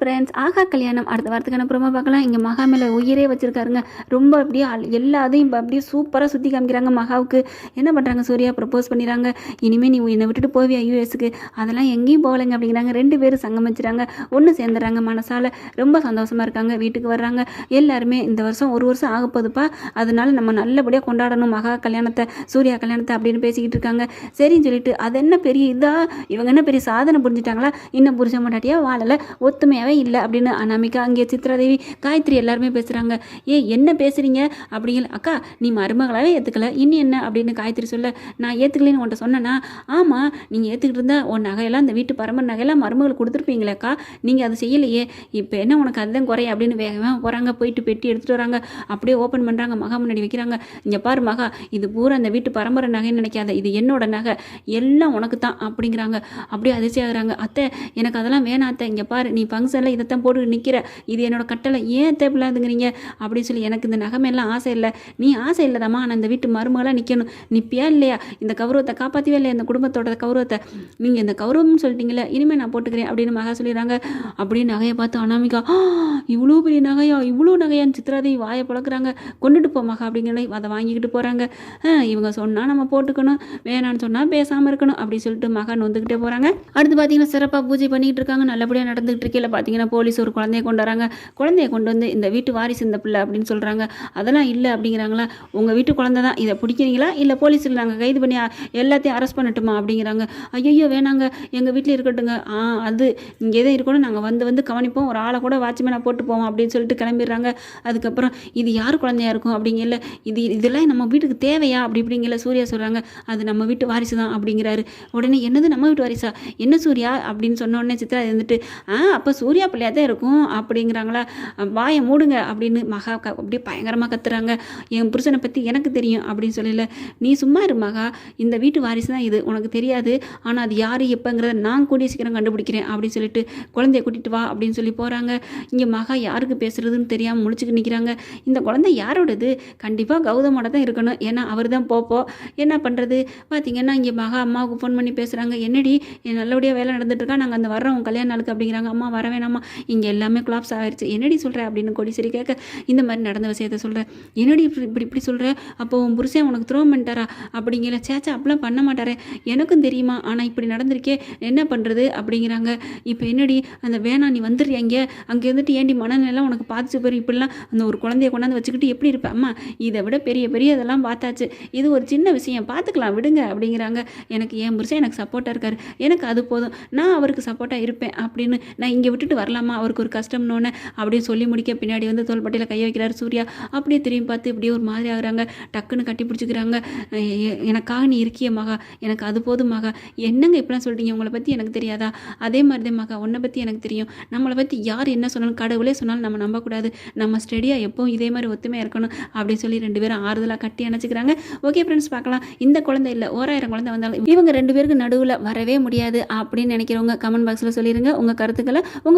Friends ஆகா கல்யாணம். அடுத்த வாரத்துக்கான ப்ரோமோ பார்க்கலாம். இங்கே மகா மேலே உயிரே வச்சிருக்காருங்க. ரொம்ப அப்படியே அல்- எல்லாத்தையும் இப்போ அப்படியே சூப்பராக சுற்றி காமிக்கிறாங்க மகாவுக்கு. என்ன பண்ணுறாங்க சூர்யா? ப்ரப்போஸ் பண்ணிடுறாங்க. இனிமேல் நீ என்னை விட்டுட்டு போவியா யூஎஸ்க்கு அதெல்லாம் எங்கேயும் போகலைங்க அப்படிங்கிறாங்க. ரெண்டு பேரும் சங்கம் வச்சுறாங்க ஒன்று சேர்ந்துடுறாங்க மனசால். ரொம்ப சந்தோஷமாக இருக்காங்க. வீட்டுக்கு வர்றாங்க. எல்லாருமே இந்த வருஷம் ஒரு வருஷம் ஆக போதுப்பா அதனால நம்ம நல்லபடியாக கொண்டாடணும் மகா கல்யாணத்தை சூர்யா கல்யாணத்தை அப்படின்னு பேசிக்கிட்டு இருக்காங்க. சரின்னு சொல்லிட்டு அது என்ன பெரிய இதாக இவங்க என்ன பெரிய சாதனை புரிஞ்சுட்டாங்களா? இன்னும் புரிஞ்ச மாட்டாட்டியா வாழலை. ஒத்துமையாகவே இல்லை அப்படின்னு அனாமிகா அங்கே சித்ராதேவி காயத்ரி எல்லாருமே பேசுகிறாங்க ஏ என்ன பேசுகிறீங்க அப்படிங்கிற அக்கா நீ மருமகளாகவே ஏற்றுக்கல இன்னும் என்ன? அப்படின்னு காயத்ரி சொல்ல நான் ஏற்றுக்கலன்னு உன்ட்ட சொன்னேன்னா ஆமாம் நீங்கள் ஏற்றுக்கிட்டு இருந்தால் உன் நகையெல்லாம் இந்த வீட்டு பரம்பரை நகையெல்லாம் மருமகள் கொடுத்துருப்பீங்களேக்கா நீங்கள் அதை செய்யலையே. இப்போ என்ன உனக்கு அதுதான் குறைய அப்படின்னு வேகமாக போகிறாங்க போயிட்டு பெட்டி எடுத்துகிட்டு வராங்க. அப்படியே ஓப்பன் பண்ணுறாங்க மகா முன்னாடி வைக்கிறாங்க. இங்கே பாரு மகா இது பூரா அந்த வீட்டு பரம்பரை நகைன்னு நினைக்காத. இது என்னோட நகை. எல்லாம் உனக்கு தான் அப்படிங்கிறாங்க. அப்படியே அதிர்ச்சியாகிறாங்க. அத்தை எனக்கு அதெல்லாம் வேணாம் அத்தை. இங்கே பாரு நீ ஃபங்க்ஷன் ஃபங்க்ஷனில் இதைத்தான் போட்டு நிற்கிற இது என்னோட கட்டளை. ஏன் தேவையில்லாதுங்கிறீங்க அப்படின்னு சொல்லி எனக்கு இந்த நகைமெல்லாம் ஆசை இல்லை. நீ ஆசை இல்லைதாம்மா. நான் இந்த வீட்டு மருமகளாக நிற்கணும் நிற்பியா இல்லையா? இந்த கௌரவத்தை காப்பாற்றவே இல்லையா? இந்த குடும்பத்தோட கௌரவத்தை. நீங்கள் இந்த கௌரவம்னு சொல்லிட்டீங்களே இனிமேல் நான் போட்டுக்கிறேன் அப்படின்னு மகா சொல்லிடுறாங்க. அப்படின்னு நகையை பார்த்து அனாமிகா இவ்வளோ பெரிய நகையா? இவ்வளோ நகையான்னு சித்ராதி வாயை பழக்கிறாங்க. கொண்டுட்டு போ மகா. அப்படிங்கிற அதை வாங்கிக்கிட்டு போகிறாங்க இவங்க சொன்னால் நம்ம போட்டுக்கணும். வேணான்னு சொன்னால் பேசாமல் இருக்கணும். அப்படின்னு சொல்லிட்டு மகா நொந்துக்கிட்டே போகிறாங்க அடுத்து பார்த்தீங்கன்னா சிறப்பாக பூஜை பண்ணிக்கிட்டு இருக்காங்க. நல்லபடியாக நடந்துகிட்டு இருக்கையில் பார்த்தீங்கன்னா போலீஸ் ஒரு குழந்தைய கொண்டு வராங்க. குழந்தைய கொண்டு வந்து இந்த வீட்டு வாரிசு இந்த பிள்ளை அப்படின்னு சொல்கிறாங்க அதெல்லாம் இல்லை அப்படிங்கிறாங்களா? உங்கள் வீட்டு குழந்தை தான். இதை பிடிக்கிறீங்களா? இல்லை போலீஸில் நாங்கள் கைது பண்ணி எல்லாத்தையும் அரெஸ்ட் பண்ணட்டுமா அப்படிங்கிறாங்க. ஐயோ வேணாங்க. எங்கள் வீட்டில் இருக்கட்டுங்க. ஆ அது இங்கே எதை இருக்கணும். நாங்கள் வந்து வந்து கவனிப்போம். ஒரு ஆளை கூட வாட்ச்மேனாக போட்டு போவோம் அப்படின்னு சொல்லிட்டு கிளம்பிடுறாங்க. அதுக்கப்புறம் இது யார் குழந்தையா இருக்கும் அப்படிங்கல இது இதெல்லாம் நம்ம வீட்டுக்கு தேவையா அப்படி இப்படிங்கல சூர்யா சொல்கிறாங்க அது நம்ம வீட்டு வாரிசு தான் அப்படிங்கிறாரு. உடனே என்னது நம்ம வீட்டு வாரிசா? என்ன சூர்யா? அப்படின்னு சொன்ன உடனே சித்ரா இருந்துட்டு ஆ அப்போ சூர்யா பிள்ளையா தான் இருக்கும். அப்படிங்கிறாங்களா? வாயை மூடுங்க அப்படின்னு மகா க- அப்படியே பயங்கரமாக கத்துறாங்க. என் புருஷனை பற்றி எனக்கு தெரியும் அப்படின்னு சொல்லல. நீ சும்மா இரு மகா. இந்த வீட்டு வாரிசு தான் இது. உனக்கு தெரியாது. ஆனால் அது யார் எப்போங்கிறத நான் கூடிய சீக்கிரம் கண்டுபிடிக்கிறேன் அப்படின்னு சொல்லிட்டு குழந்தைய கூட்டிட்டு வா அப்படின்னு சொல்லி போகிறாங்க இங்கே மகா யாருக்கு பேசுறதுன்னு தெரியாமல் முடிச்சுக்கிட்டு நிற்கிறாங்க இந்த குழந்தை யாரோடது? கண்டிப்பாக கௌதமோட தான் இருக்கணும். ஏன்னா அவர் தான் போப்போ. என்ன பண்ணுறது பார்த்தீங்கன்னா இங்கே மகா அம்மாவுக்கு ஃபோன் பண்ணி பேசுகிறாங்க என்னடி? என் நல்லபடியாக வேலை நடந்துட்டு இருக்கா? நாங்கள் அந்த வர்றோம். கல்யாண நாளுக்கு அப்படிங்கிறாங்க. அம்மா வர வேணாம்? வேணாம்மா இங்கே எல்லாமே குலாப்ஸ் ஆகிடுச்சு என்னடி சொல்கிற அப்படின்னு கொடிசரி கேட்க இந்த மாதிரி நடந்த விஷயத்த சொல்கிறேன் என்னடி இப்படி இப்படி இப்படி சொல்கிற அப்போ உன் புருஷன் உனக்கு த்ரோ பண்ணிட்டாரா? அப்படிங்கிற சேச்சா அப்படிலாம் பண்ண மாட்டாரே. எனக்கும் தெரியுமா? ஆனால் இப்படி நடந்திருக்கே என்ன பண்ணுறது அப்படிங்கிறாங்க. இப்போ என்னடி அந்த வேணாம் நீ வந்துடுறியா இங்கே? அங்கே இருந்துட்டு ஏண்டி மனநிலை உனக்கு பாதிச்சு போயிரு இப்படிலாம் அந்த ஒரு குழந்தைய கொண்டாந்து வச்சுக்கிட்டு எப்படி இருப்பேன் அம்மா இதை விட பெரிய பெரிய இதெல்லாம் பார்த்தாச்சு. இது ஒரு சின்ன விஷயம். பார்த்துக்கலாம் விடுங்க அப்படிங்கிறாங்க. எனக்கு என் புருஷன் எனக்கு சப்போர்ட்டாக இருக்கார். எனக்கு அது போதும். நான் அவருக்கு சப்போர்ட்டாக இருப்பேன் அப்படின்னு நான் இங்கே விட்டுட்டு வரலாமா? அவருக்கு ஒரு கஷ்டம்னோன்னு அப்படின்னு சொல்லி முடிக்க பின்னாடி வந்து தோள்பட்டையில் கை வைக்கிறார் சூர்யா. அப்படியே திரும்பி பார்த்து இப்படியே ஒரு மாதிரி ஆகுறாங்க. டக்குன்னு கட்டி பிடிச்சிக்கிறாங்க. எனக்காக நீ இருக்கிய மகா. எனக்கு அது போதும் மகா. என்னங்க இப்படிலாம் சொல்கிறீங்க உங்களை பற்றி எனக்கு தெரியாதா? அதே மாதிரி தான் மகா. உன்னை பற்றி எனக்கு தெரியும். நம்மளை பற்றி யார் என்ன சொன்னாலும் கடவுளே சொன்னாலும் நம்ம நம்பக்கூடாது. நம்ம ஸ்டடியாக எப்பவும் இதே மாதிரி ஒத்துமையாக இருக்கணும் அப்படின்னு சொல்லி ரெண்டு பேரும் ஆறுதலாக கட்டி அணைச்சிக்கிறாங்க. ஓகே ஃப்ரெண்ட்ஸ் பார்க்கலாம். இந்த குழந்தை இல்லை ஓராயிரம் குழந்தை வந்தாலும் இவங்க ரெண்டு பேருக்கு நடுவில் வரவே முடியாது அப்படின்னு நினைக்கிறவங்க கமெண்ட் பாக்ஸில் சொல்லிடுங்க உங்கள் கருத்துக்களை உங்கள்